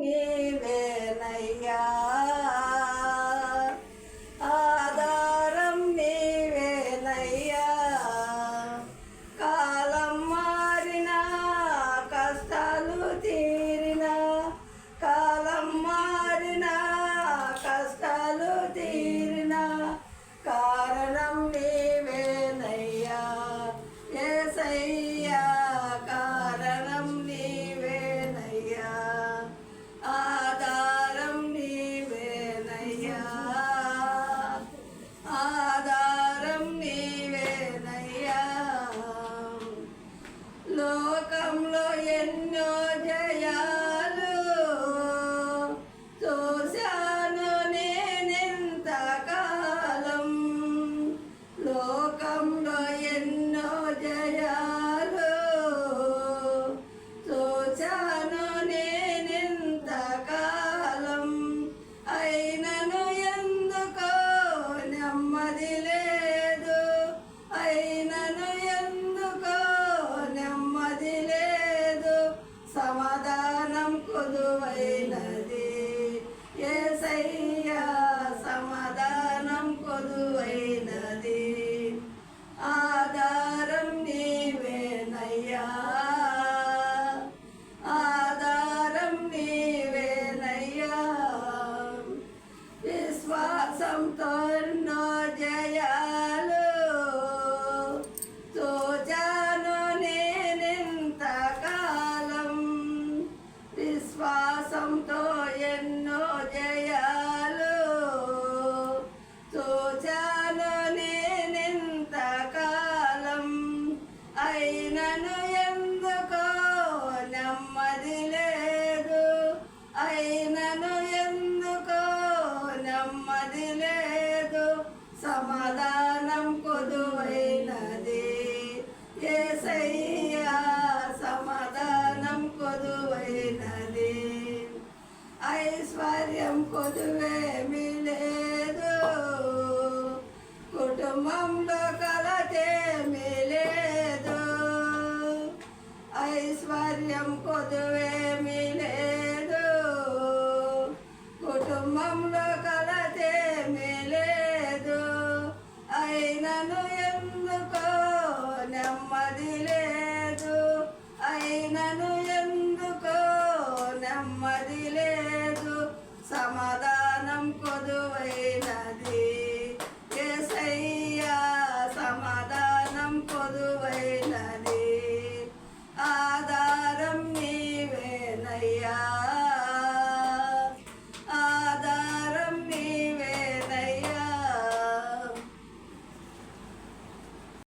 ngi về లోకంలో విశ్వాసంతో జయాలు తోచాను నేనెంత కాలం విశ్వాసంతో ఎన్నో జయాలు. తోచాను నేనెంత కాలం అయినను ఎందుకో నెమ్మది లేదు. అయినను ఎందుకో నెమ్మది లేదు. సమాధానం కొదువైనది. ఏసయ్యా సమాధానం కొదువైనది. ఐశ్వర్యం కొదువేమీ లేదు. కుటుంబంలో కలతేమీ లేదు. ఐశ్వర్యం కొదువేమీ లేదు. నెమ్మది లేదు సమాధానం కొదు.